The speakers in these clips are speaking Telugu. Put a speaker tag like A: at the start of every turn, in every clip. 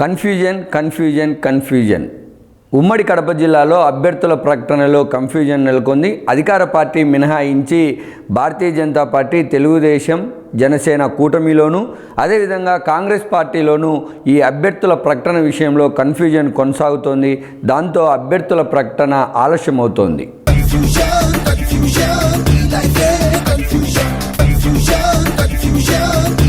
A: కన్ఫ్యూజన్ కన్ఫ్యూజన్ కన్ఫ్యూజన్ ఉమ్మడి కడప జిల్లాలో అభ్యర్థుల ప్రకటనలో కన్ఫ్యూజన్ నెలకొంది అధికార పార్టీ మినహాయించి భారతీయ జనతా పార్టీ తెలుగుదేశం జనసేన కూటమిలోనూ అదేవిధంగా కాంగ్రెస్ పార్టీలోనూ ఈ అభ్యర్థుల ప్రకటన విషయంలో కన్ఫ్యూజన్ కొనసాగుతోంది దాంతో అభ్యర్థుల ప్రకటన ఆలస్యమవుతోంది
B: Confusion, confusion, be. Confusion, confusion, confusion.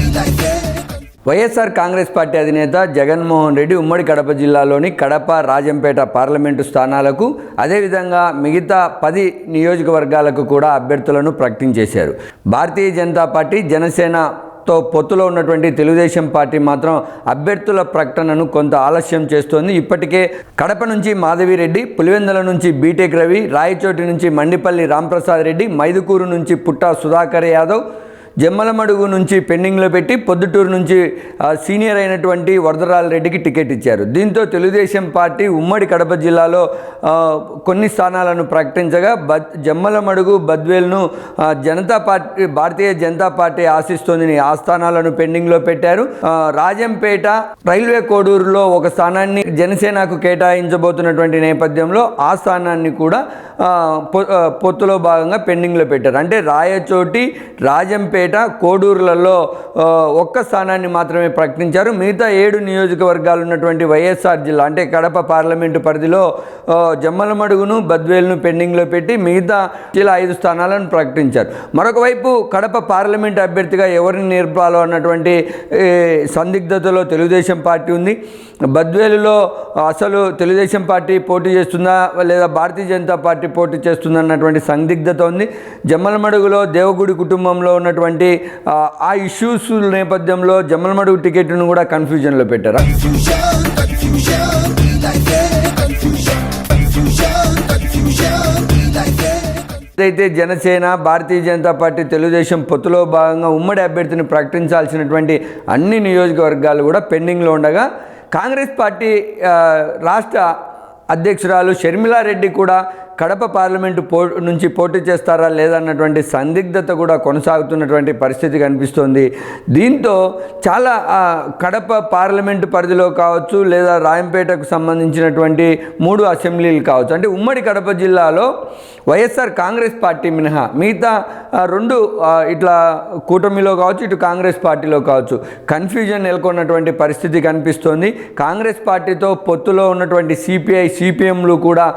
A: YSR Congress party అధినేత జగన్మోహన్ రెడ్డి ఉమ్మడి కడప జిల్లాలోని కడప రాజంపేట పార్లమెంటు స్థానాలకు అదేవిధంగా మిగతా పది నియోజకవర్గాలకు కూడా అభ్యర్థులను ప్రకటించేశారు భారతీయ జనతా పార్టీ జనసేనతో పొత్తులో ఉన్నటువంటి తెలుగుదేశం పార్టీ మాత్రం అభ్యర్థుల ప్రకటనను కొంత ఆలస్యం చేస్తోంది. ఇప్పటికే కడప నుంచి మాధవిరెడ్డి పులివెందుల నుంచి బీటెక్ రవి రాయచోటి నుంచి మండిపల్లి రాంప్రసాద్ రెడ్డి మైదుకూరు నుంచి పుట్టా సుధాకర్ యాదవ్ జమ్మలమడుగు నుంచి పెండింగ్లో పెట్టి పొద్దుటూరు నుంచి సీనియర్ అయినటువంటి వరదరాల రెడ్డికి టికెట్ ఇచ్చారు. దీంతో తెలుగుదేశం పార్టీ ఉమ్మడి కడప జిల్లాలో కొన్ని స్థానాలను ప్రకటించగా బద్ జమ్మలమడుగు బద్వేల్ను జనతా పార్టీ భారతీయ జనతా పార్టీ ఆశిస్తోందని ఆ స్థానాలను పెండింగ్లో పెట్టారు. రాజంపేట రైల్వే కోడూరులో ఒక స్థానాన్ని జనసేనకు కేటాయించబోతున్నటువంటి నేపథ్యంలో ఆ స్థానాన్ని కూడా పొ- పొత్తులో భాగంగా పెండింగ్లో పెట్టారు. అంటే రాయచోటి రాజంపేట కోడూరులలో ఒక్క స్థానాన్ని మాత్రమే ప్రకటించారు. మిగతా ఏడు నియోజకవర్గాలు ఉన్నటువంటి వైఎస్ఆర్ జిల్లా అంటే కడప పార్లమెంటు పరిధిలో జమ్మలమడుగును బద్వేలును పెండింగ్లో పెట్టి మిగతా జిల్లా ఐదు స్థానాలను ప్రకటించారు. మరొక వైపు కడప పార్లమెంట్ అభ్యర్థిగా ఎవరిని నేర్పాలో అన్నటువంటి సందిగ్ధతలో తెలుగుదేశం పార్టీ ఉంది. బద్వేలులో అసలు తెలుగుదేశం పార్టీ పోటీ చేస్తుందా లేదా భారతీయ జనతా పార్టీ పోటీ చేస్తుందా అన్నటువంటి సందిగ్ధత ఉంది. జమ్మలమడుగులో దేవగుడి కుటుంబంలో ఉన్నటువంటి ఆ, ఆ ఇష్యూస్ నేపథ్యంలో జమ్మలమడుగు టికెట్ను కూడా కన్ఫ్యూజన్లో పెట్టారా? అయితే జనసేన భారతీయ జనతా పార్టీ తెలుగుదేశం పొత్తులో భాగంగా ఉమ్మడి అభ్యర్థిని ప్రకటించాల్సినటువంటి అన్ని నియోజకవర్గాలు కూడా పెండింగ్లో ఉండగా కాంగ్రెస్ పార్టీ రాష్ట్ర అధ్యక్షురాలు షర్మిలారెడ్డి కూడా కడప పార్లమెంటు పో నుంచి పోటీ చేస్తారా లేదన్నటువంటి సందిగ్ధత కూడా కొనసాగుతున్నటువంటి పరిస్థితి కనిపిస్తోంది. దీంతో చాలా కడప పార్లమెంటు పరిధిలో కావచ్చు లేదా రాయంపేటకు సంబంధించినటువంటి మూడు అసెంబ్లీలు కావచ్చు. అంటే ఉమ్మడి కడప జిల్లాలో వైఎస్ఆర్ కాంగ్రెస్ పార్టీ మినహా మిగతా రెండు ఇట్లా కూటమిలో కావచ్చు ఇటు కాంగ్రెస్ పార్టీలో కావచ్చు కన్ఫ్యూజన్ నెలకొన్నటువంటి పరిస్థితి కనిపిస్తోంది. కాంగ్రెస్ పార్టీతో పొత్తులో ఉన్నటువంటి సిపిఐ సిపిఎంలు కూడా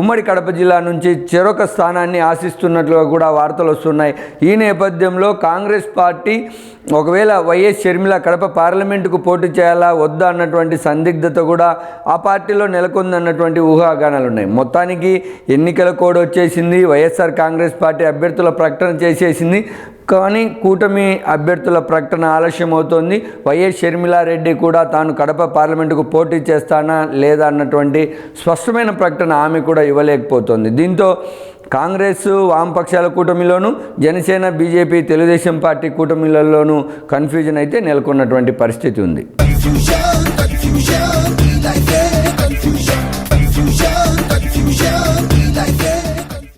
A: ఉమ్మడి కడప జిల్లా నుంచి చెరొక స్థానాన్ని ఆశిస్తున్నట్లుగా కూడా వార్తలు వస్తున్నాయి. ఈ నేపథ్యంలో కాంగ్రెస్ పార్టీ ఒకవేళ వైఎస్ షర్మిల కడప పార్లమెంటుకు పోటీ చేయాలా వద్దా అన్నటువంటి సందిగ్ధత కూడా ఆ పార్టీలో నెలకొందన్నటువంటి ఊహాగానాలు ఉన్నాయి మొత్తానికి ఎన్నికల కోడ్ వచ్చేసింది వైఎస్ఆర్ కాంగ్రెస్ పార్టీ అభ్యర్థుల ప్రకటన చేసేసింది. కానీ కూటమి అభ్యర్థుల ప్రకటన ఆలస్యం అవుతోంది వైఎస్ షర్మిలారెడ్డి కూడా తాను కడప పార్లమెంటుకు పోటీ చేస్తానా లేదా అన్నటువంటి స్పష్టమైన ప్రకటన ఆమె కూడా ఇవ్వలేకపోతోంది. దీంతో కాంగ్రెస్ వామపక్షాల కూటమిలోను జనసేన బీజేపీ తెలుగుదేశం పార్టీ కూటమిలలోనూ కన్ఫ్యూజన్ అయితే నెలకొన్నటువంటి పరిస్థితి ఉంది.